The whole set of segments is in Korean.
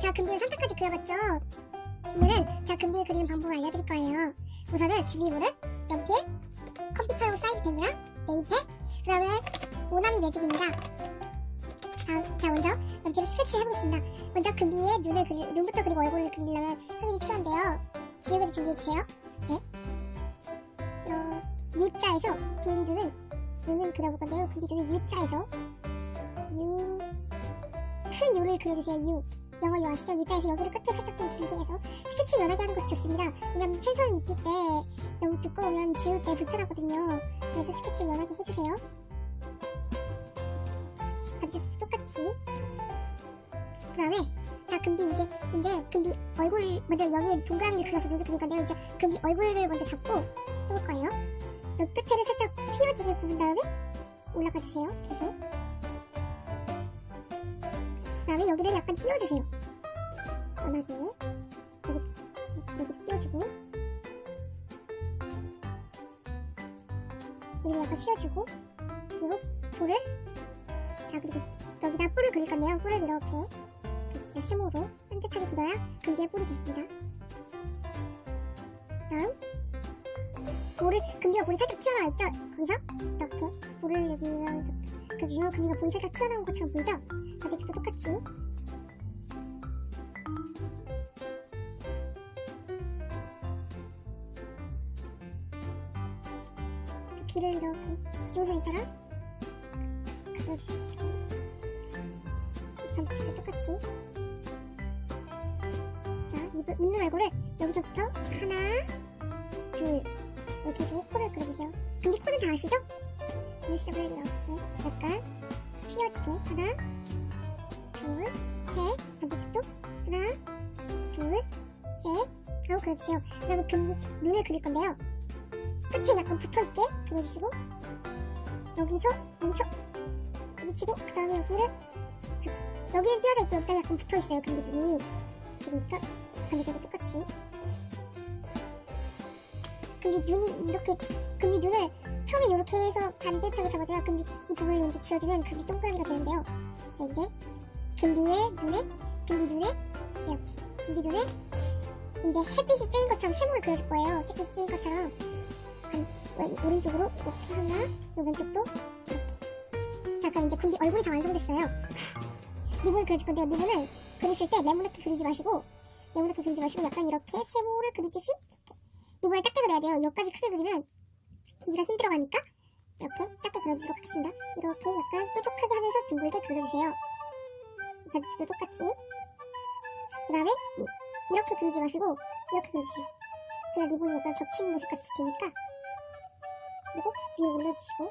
자, 금비는 선택까지 그려봤죠? 오늘은 자, 금비를 그리는 방법을 알려드릴 거예요. 우선은 준비물은 연필, 컴퓨터용 사인펜이랑 네임펜, 그 다음에 모나미 매직입니다. 자, 자, 먼저 연필을 스케치를 해보겠습니다. 먼저 금비에 눈을 그리, 눈부터 그리고 얼굴을 그리려면 흑인이 필요한데요. 지우개도 준비해주세요. 네. 어, U자에서 금비 눈은, 눈은 그려볼 건데요. 금비 눈은 U자에서 U, 큰 U를 그려주세요. U. 영어 U 아시죠? U자에서 여기를 끝에 살짝 좀 길게 해서 스케치 연하게 하는 것이 좋습니다. 왜냐면 펜선을 입힐 때 너무 두꺼우면 지울 때 불편하거든요. 그래서 스케치를 연하게 해주세요. 반지도 똑같이. 그 다음에 자 금비 이제 이제 금비 얼굴 먼저 여기에 동그라미를 그려서 눈을 그릴 건데요. 이제 금비 얼굴을 먼저 잡고 해볼 거예요. 여 끝에를 살짝 휘어지게 굽은 다음에 올라가 주세요. 계속. 그다음에 여기를 약간 띄워주세요. 연하게 여기 여기도 띄워주고 여기를 약간 휘어주고 그리고 볼을 자 그리고 여기다 뿔을 그릴 건데요. 뿔을 이렇게 그리고 세모로 산뜻하게 그려야 금비의 뿔이 됩니다. 다음 볼을 금비가 볼이 살짝 튀어나와 있죠? 거기서 이렇게 볼을 여기 이렇게 그려주면 금비가 볼이 살짝 튀어나온 것처럼 보이죠? 반대쪽도 똑같이 귀를 이렇게 기조선처럼 그려주세요. 반대쪽도 똑같이 자, 입을 웃는 얼굴을 여기서부터 하나, 둘 이렇게 해주고 코를 그려주세요. 근데 코는 다 아시죠? 눈썹을 이렇게 약간 휘어지게 하나, 둘, 셋 반대쪽도 하나, 둘, 셋 하고 그려주세요. 그 다음에 금리 눈을 그릴 건데요. 끝에 약간 붙어있게 그려주시고 여기서 멈춰 멈추고 그 다음에 여기를 여기 여기는 띄어져 있고 여기가 약간 붙어있어요. 근데 눈이 그러니까 반대쪽도 똑같이 근데 눈이 이렇게 금비 눈을 처음에 이렇게 해서 반듯하게 잡아줘야 금비 이 부분을 이제 지워주면 금비 동그라미가 되는데요. 자 이제 금비의 눈에 금비 눈에 이렇게 금비 눈에 이제 햇빛이 쬐인 것처럼 세모를 그려줄 거예요. 햇빛이 쬐인 것처럼 한 왼, 오른쪽으로 이렇게 하나 이 왼쪽도 이렇게 자 그럼 이제 금비 얼굴이 다 완성됐어요. 리본을 그려줄 건데요. 리본을 그리실 때 네모나게 그리지 마시고 네모나게 그리지 마시고 약간 이렇게 세모를 그리듯이 이렇게 리본을 작게 그려야 돼요. 여기까지 크게 그리면 여기가 힘들어가니까 이렇게 작게 그려주도록 하겠습니다. 이렇게 약간 뾰족하게 하면서 둥글게 그려주세요. 반대쪽도 똑같이 그 다음에 이렇게 그리지 마시고 이렇게 그려주세요. 그래야 리본이 약간 겹치는 모습 같이 되니까 그리고 위에 올려주시고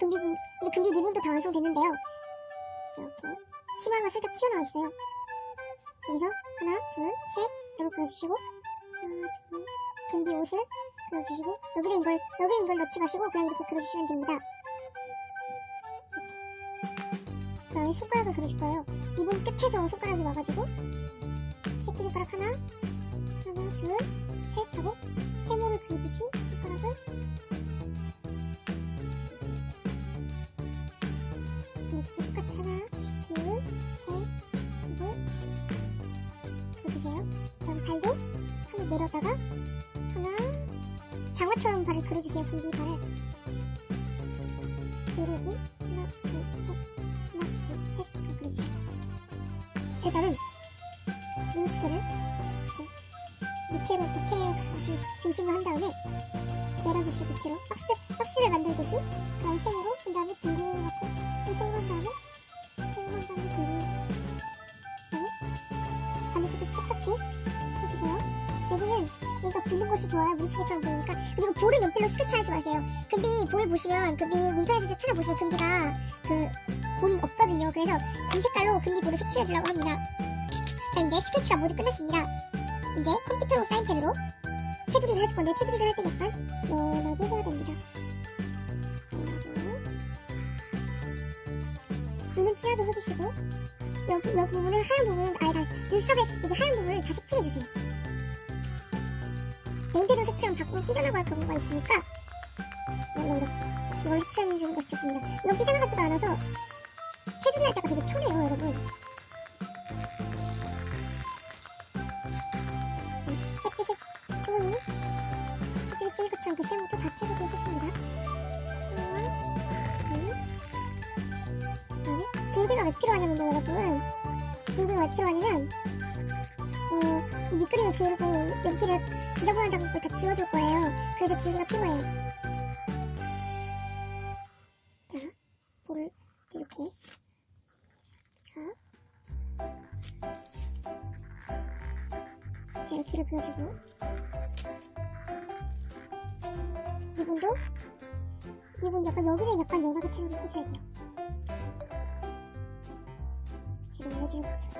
금비 진- 이제 금비 리본도 다 완성됐는데요. 이렇게 치마가 살짝 튀어나와 있어요. 여기서 하나, 둘, 셋 이렇게 그려주시고 하나, 둘, 금비 옷을 그려주시고 여기는 이걸 여기는 이걸 넣지 마시고 그냥 이렇게 그려주시면 됩니다. 그다음에 손가락을 그려줄 거예요. 리본 끝에서 손가락이 와가지고 새끼 손가락 하나, 하나, 둘, 셋 하고 세모를 그리듯이 손가락을 이렇게 똑같이 하나, 둘, 셋, 그리고 그려주세요. 그다음 발도 하나 내려다가 장어처럼 발을 그려주세요. 분비 발을 그리고 여기 하나, 둘, 셋, 하나, 둘, 셋 이렇게 그려주세요. 일단은 눈시계를 이렇게 밑으로 밑에 중심을 한 다음에 내려주세요. 밑으로 박스 박스를 만들듯이 그다음 세모로 그 다음에 둥글게 또 세모 한 다음에 세모 한 다음에 여기가 붙는 곳이 좋아요. 무시개처럼 보이니까. 그리고 볼은 연필로 스케치하지 마세요. 금비 볼을 보시면 금비 인터넷에서 찾아보시면 금비가 그 볼이 없거든요. 그래서 이 색깔로 금비 볼을 색칠해 주려고 합니다. 자 이제 스케치가 모두 끝났습니다. 이제 컴퓨터 사인펜으로 테두리를 해줄 건데 테두리를 할 때 약간 연하게 해야 됩니다. 눈은 진하게 해주시고 여기 여기 부분은 하얀 부분은 아예 다 눈썹에 여기 하얀 부분을 다 색칠해주세요. 앵비도 색채는 밖으로 삐져나갈 경우가 있으니까 이걸로 이런 색채하는 주는 것이 좋습니다. 이건 삐져나가지가 않아서 테두리할 때가 되게 편해요, 여러분. 햇빛색 조이 햇빛의 찌그치 않게 세모도 다 테두리 해줍니다. 다음에 질기가 네, 왜 필요하냐면 여러분 질기가 왜 필요하냐면 어, 이 밑그림을 비우고 연필에 지저분한 자국을 다 지워줄 거예요. 그래서 질기가 필요해요. 자, 볼을 이렇게. 자. 길을 그려주고. 이분도? 이분 약간 여기는 약간 연하게 태우를 해줘야 돼요. 제가 올려주는 거죠.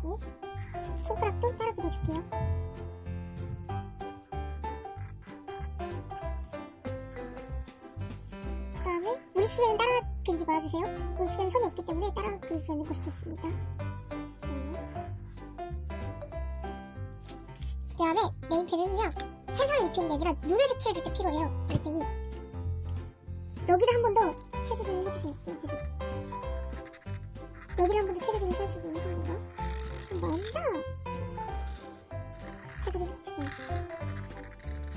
그리고 손가락도 따라 그려줄게요. 그 다음에 물시계는 따라 그리지 말아주세요. 물시계는 선이 없기 때문에 따라 그리지 않는 것이 좋습니다. 그 다음에 네임펜은요. 해상을 입히는 게 아니라 눈에 색칠해줄 때 필요해요 네임펜이. 여기를 한 번 더 테두리를 해주세요. 네임펜이 여기를 한 번 더 테두리를 해주고 한번 더 더 테두리를 해주세요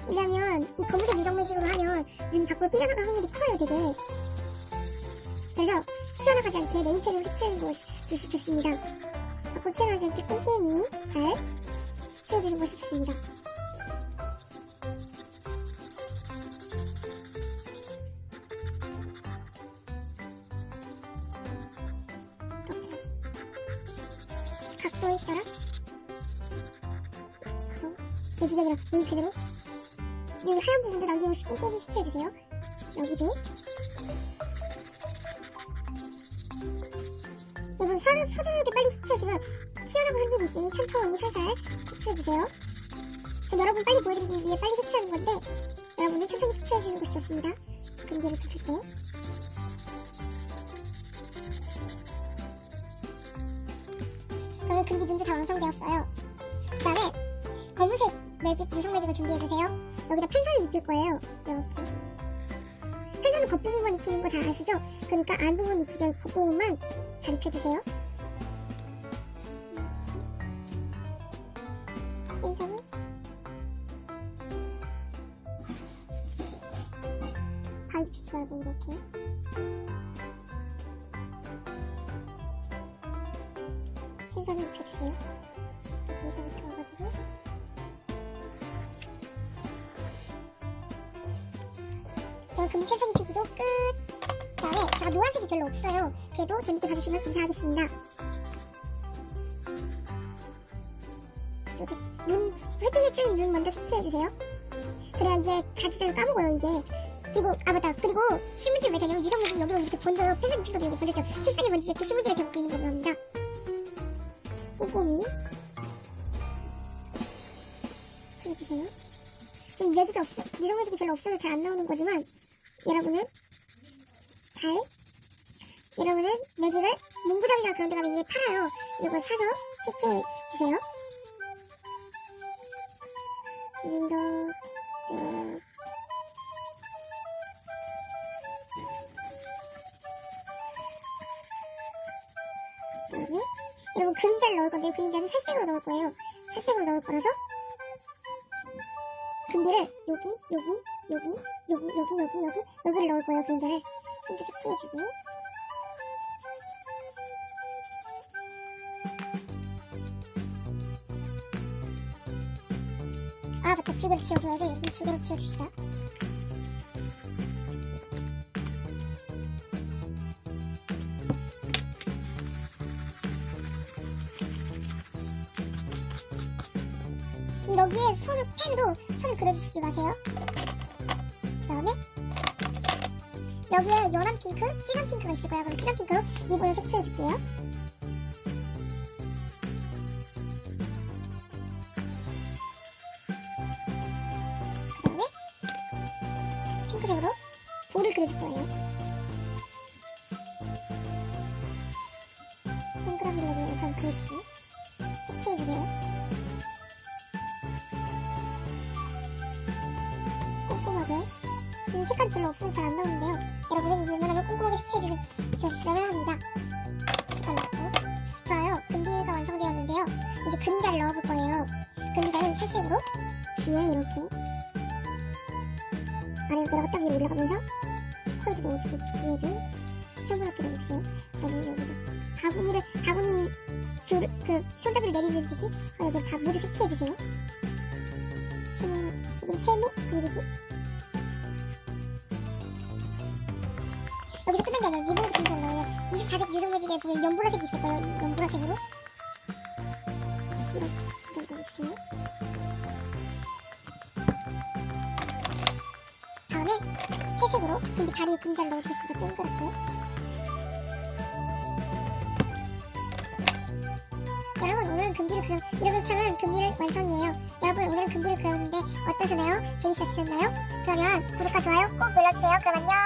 왜냐면 이 검은색 유정면식으로 하면 눈 밖으로 삐져나갈 확률이 커요 되게 그래서 튀어나가지 않게 네임펜을 색칠하는 것이 좋습니다 밖으로 튀어나가지 않게 꼼꼼히 잘 색칠해주는 것이 좋습니다 지금 내지경이랑 네임펜으로 여기 하얀 부분도 남김없이 꼼꼼히 색칠해주세요. 여기도. 여러분 서, 서두르게 빨리 색칠하시면 튀어나올 확률이 있으니 천천히 살살 색칠해주세요. 전 여러분 빨리 보여드리기 위해 빨리 색칠하는 건데 여러분은 천천히 색칠해주는 것이 좋습니다. 금기를 붙을 때 그러면 금기 눈도 다 완성되었어요. 그 다음에 검은색 매직, 유성 매직을 준비해주세요. 여기다 펜선을 입힐 거예요. 이렇게. 펜선은 겉부분만 익히는 거 잘 아시죠? 그러니까 안부분 익히기 전에 겉부분만 잘 입혀주세요. 펜선을. 발 입히지 말고 이렇게 금펜선 입히기도 끝. 그 다음에 제가 노란색이 별로 없어요. 그래도 재밌게 봐주시면 감사하겠습니다. 눈 햇빛에 쬐인 눈 먼저 색칠해주세요. 그래야 이게 자주자주 까먹어요 이게. 그리고 아 맞다. 그리고 신문지를 왜 다냐면 유성문지 여기로 이렇게 번져요 입힌 것도 여기 번졌죠. 책상에 먼지 이렇게 신문지를 이렇게 있는 겁니다. 꼼꼼히 칠해주세요? 지금 매직이 없어? 유성 매직이 별로 없어서 잘 안 나오는 거지만 여러분은 잘 여러분은 매직을 문구점이나 그런 데 가면 이게 팔아요. 이거 사서 색칠해 주세요. 이렇게 이렇게. 그다음에 여러분 그림자를 넣을 건데 그림자는 살색으로 넣을 거예요. 살색으로 넣을 거라서 그린비를 여기, 여기, 여기, 여기, 여기, 여기, 여기, 여기를 넣을 거예요. 그린자를 이렇게 색칠해주고 아, 맞다. 지그를 치워줘야죠. 지그를 치워줍시다. 여기에 손을 펜으로 손을 그려주시지 마세요 그 다음에 여기에 연한 핑크, 진한 핑크가 있을 거야. 그럼 진한 핑크로 리본을 색칠해줄게요. 그 다음에 핑크색으로 볼을 그려줄 거예요. 색깔이 별로 없으면 잘 안 나오는데요. 여러분은 웬만하면 꼼꼼하게 색칠해 주셨으면 합니다. 색깔 넣고. 좋아요. 금비가 완성되었는데요. 이제 그림자를 넣어볼 거예요. 그림자는 살색으로 뒤에 이렇게 아래로 내려가 딱 위로 올라가면서 코에도 넣어주고 귀에도 세모나게 넣어주세요. 그다음에 여기도 바구니를 바구니 줄 그 손잡이를 내리는 듯이 어, 여기 다 모두 색칠해주세요. 세모 여기 세모 그리듯이 아니라 리본을 그리는 거예요. 24색 유성무지개 보면 연보라색이 있을 거예요. 이 연보라색으로 이렇게 넣어주세요. 다음에 회색으로 금비 다리에 그림자를 넣어주겠습니다. 동그랗게. 여러분 오늘은 금비를 그려 이렇게 하면 금비를 완성이에요. 여러분 오늘은 금비를 그렸는데 어떠셨나요? 재밌으셨나요? 그러면 구독과 좋아요 꼭 눌러주세요. 그럼 안녕.